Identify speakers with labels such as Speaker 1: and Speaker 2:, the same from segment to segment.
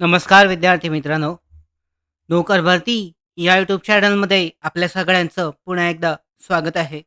Speaker 1: नमस्कार विद्यार्थी मित्रांनो. नोकर भरती या यूट्यूब चॅनलमध्ये आपल्या सगळ्यांचं पुन्हा एकदा स्वागत आहे.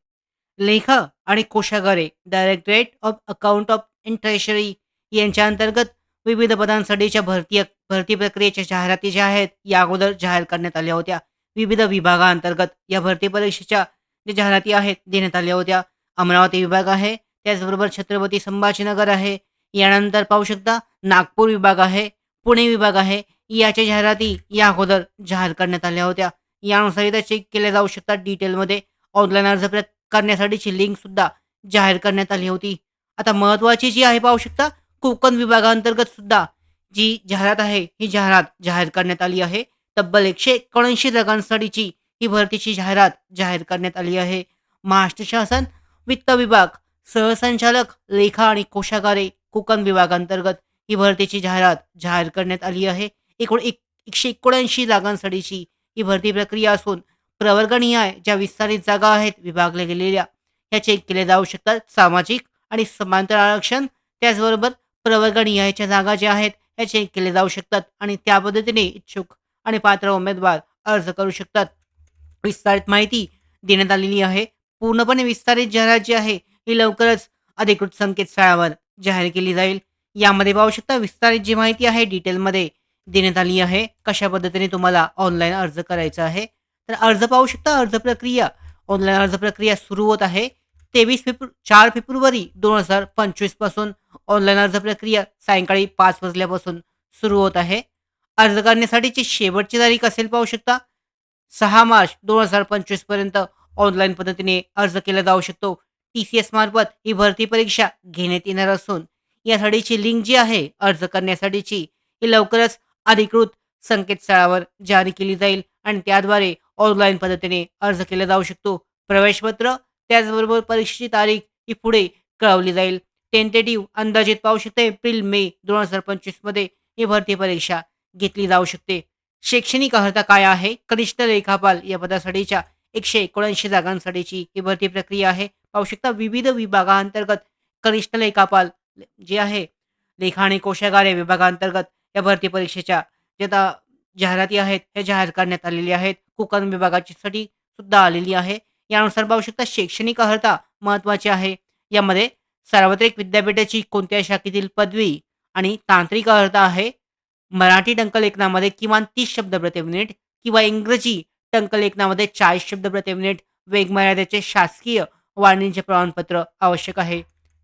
Speaker 1: लेखा आणि कोशागारे directorate of account of and treasury यांच्या अंतर्गत विविध पदांसाठीच्या भरती भरती प्रक्रियेच्या जाहिराती ज्या आहेत या अगोदर जाहीर करण्यात आल्या होत्या. विविध विभागाअंतर्गत या भरती परीक्षेच्या ज्या जाहिराती आहेत देण्यात आल्या होत्या. अमरावती विभाग आहे त्याचबरोबर छत्रपती संभाजीनगर आहे. यानंतर पाहू शकता नागपूर विभाग आहे पुणे विभाग आहे. याच्या जाहिराती या अगोदर जाहीर करण्यात आल्या होत्या. यानुसार इथं चेक केल्या जाऊ शकतात. डिटेलमध्ये ऑनलाईन अर्ज करण्यासाठीची लिंक सुद्धा जाहीर करण्यात आली होती. आता महत्वाची जी आहे पाहू शकता कोकण विभागाअंतर्गत सुद्धा जी जाहिरात आहे ही जाहिरात जाहीर करण्यात आली आहे. तब्बल एकशे एकोणऐंशी जागांसाठीची ही भरतीची जाहिरात जाहीर करण्यात आली आहे. महाराष्ट्र शासन वित्त विभाग सहसंचालक लेखा आणि कोशागारे कोकण विभागांतर्गत ही भरतीची जाहिरात जाहीर करण्यात आली आहे. एकूण एक एकशे एकोणऐंशी जागांसाठीची ही भरती प्रक्रिया असून प्रवर्गनिहाय ज्या विस्तारित जागा आहेत विभागल्या गेलेल्या ह्या चेक केल्या जाऊ शकतात. सामाजिक आणि समांतर आरक्षण त्याचबरोबर प्रवर्गनिहायच्या जागा ज्या आहेत ह्या चेक केल्या जाऊ शकतात आणि त्या पद्धतीने इच्छुक आणि पात्र उमेदवार अर्ज करू शकतात. विस्तारित माहिती देण्यात आलेली आहे. पूर्णपणे विस्तारित जाहिरात जी आहे ही लवकरच अधिकृत संकेतस्थळावर जाहीर केली जाईल. यामध्ये पाहू शकता विस्तारित जी माहिती आहे डिटेलमध्ये देण्यात आली आहे. कशा पद्धतीने तुम्हाला ऑनलाईन अर्ज करायचा आहे? तर अर्ज पाहू शकता अर्ज प्रक्रिया ऑनलाईन अर्ज प्रक्रिया सुरू होत आहे. तेवीस फेब्रु चार फेब्रुवारी दोन हजार पंचवीसपासून ऑनलाईन अर्ज प्रक्रिया सायंकाळी पाच वाजल्यापासून सुरू होत आहे. अर्ज करण्यासाठीची शेवटची तारीख असेल पाहू शकता. सहा मार्च दोन हजार पंचवीसपर्यंत ऑनलाईन पद्धतीने अर्ज केला जाऊ शकतो. टी सी एस मार्फत ही भरती परीक्षा घेण्यात येणार असून यासाठीची लिंक जी आहे अर्ज करण्यासाठीची ही लवकरच अधिकृत संकेतस्थळावर जारी केली जाईल आणि त्याद्वारे ऑनलाईन पद्धतीने अर्ज केला जाऊ शकतो. प्रवेशपत्र त्याचबरोबर परीक्षेची तारीख ही पुढे कळवली जाईल. टेंटेटिव्ह अंदाजित पाहू शकते एप्रिल मे दोन हजार पंचवीसमध्ये ही भरती परीक्षा घेतली जाऊ शकते. शैक्षणिक अर्हता काय आहे? कनिष्ठ लेखापाल या पदासाठीच्या एकशे एकोणऐंशी जागांसाठीची ही भरती प्रक्रिया आहे. पाहू शकता विविध विभागांतर्गत कनिष्ठ लेखापाल जे आहे लेखा आणि कोशागार या विभागांतर्गत या भरती परीक्षेच्या ज्या आता जाहिराती आहेत हे जाहीर करण्यात आलेली आहेत. कोकण विभागाची साठी सुद्धा आलेली आहे. यानुसार पाहू शकता शैक्षणिक अर्हता महत्वाची आहे. यामध्ये सार्वत्रिक विद्यापीठाची कोणत्या शाखेतील पदवी आणि तांत्रिक अर्हता आहे. मराठी टंकलेखनामध्ये किमान तीस शब्द प्रति मिनिट किंवा इंग्रजी टंकलेखनामध्ये चाळीस शब्द प्रति मिनिट वेगमर्यादेचे शासकीय वाणिज्य प्रमाणपत्र आवश्यक आहे.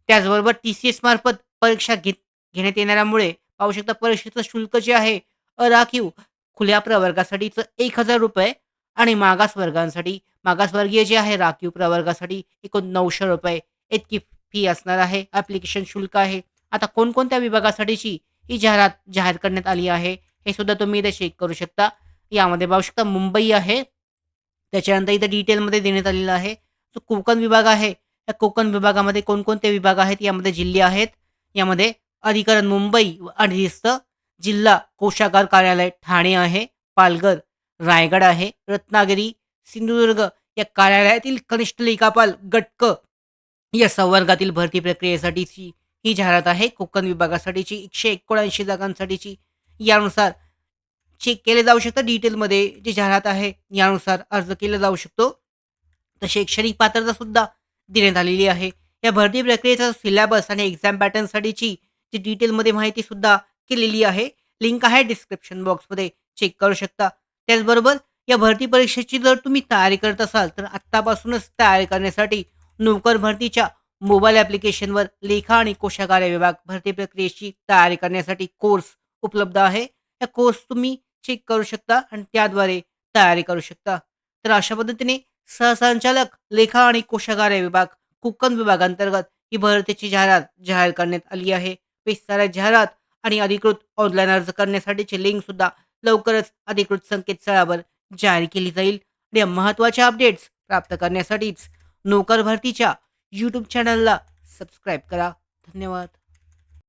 Speaker 1: त्याचबरोबर टी सी एस मार्फत परीक्षा घेत घेण्यात येणाऱ्यामुळे पाहू शकता परीक्षेचं शुल्क जे आहे अराखीव खुल्या प्रवर्गासाठीचं एक हजार रुपये आणि मागास वर्गांसाठी मागासवर्गीय जे आहे राखीव प्रवर्गासाठी एकूण नऊशे रुपये इतकी फी असणार आहे. ॲप्लिकेशन शुल्क आहे. आता कोणकोणत्या विभागासाठीची ही जाहिरात जाहीर करण्यात आली आहे हे सुद्धा तुम्ही इथे चेक करू शकता. यामध्ये पाहू शकता मुंबई आहे. त्याच्यानंतर इथं डिटेलमध्ये देण्यात आलेलं आहे. जो कोकण विभाग आहे या कोकण विभागामध्ये कोणकोणते विभाग आहेत? यामध्ये जिल्हे आहेत. यामध्ये अधिकरण मुंबई व अधिस्थ जिल्हा कोशागार कार्यालय ठाणे आहे. पालघर रायगड आहे. रत्नागिरी सिंधुदुर्ग या कार्यालयातील कनिष्ठ लेखापाल गटक या संवर्गातील भरती प्रक्रियेसाठीची ही जाहिरात आहे. कोकण विभागासाठीची एकशे एकोणऐंशी जागांसाठीची. यानुसार चेक केले जाऊ शकतं. डिटेलमध्ये जी जाहिरात आहे यानुसार अर्ज केला जाऊ शकतो. तर शैक्षणिक पात्रता सुद्धा देण्यात आलेली आहे. या भरती प्रक्रियेचा सिलेबस आणि एक्झाम पॅटर्नसाठीची जी डिटेलमध्ये माहिती सुद्धा केलेली आहे. लिंक आहे डिस्क्रिप्शन बॉक्समध्ये चेक करू शकता. त्याचबरोबर या भरती परीक्षेची जर तुम्ही तयारी करत असाल तर आत्तापासूनच तयारी करण्यासाठी नोकर भरतीच्या मोबाईल ॲप्लिकेशनवर लेखा आणि कोशागार विभाग भरती प्रक्रियेची तयारी करण्यासाठी कोर्स उपलब्ध आहे. या कोर्स तुम्ही चेक करू शकता आणि त्याद्वारे तयारी करू शकता. तर अशा पद्धतीने सहसंचालक लेखा आणि कोशागार विभाग कोकण विभागांतर्गत ही भरतीची जाहिरात जाहीर करण्यात आली आहे. विस्तारा जाहिरात आणि अधिकृत ऑनलाईन अर्ज करण्यासाठीची लिंक सुद्धा लवकरच अधिकृत संकेतस्थळावर जाहीर केली जाईल. आणि या महत्त्वाच्या अपडेट्स प्राप्त करण्यासाठीच नोकर भरतीच्या यूट्यूब चॅनलला सबस्क्राईब करा. धन्यवाद.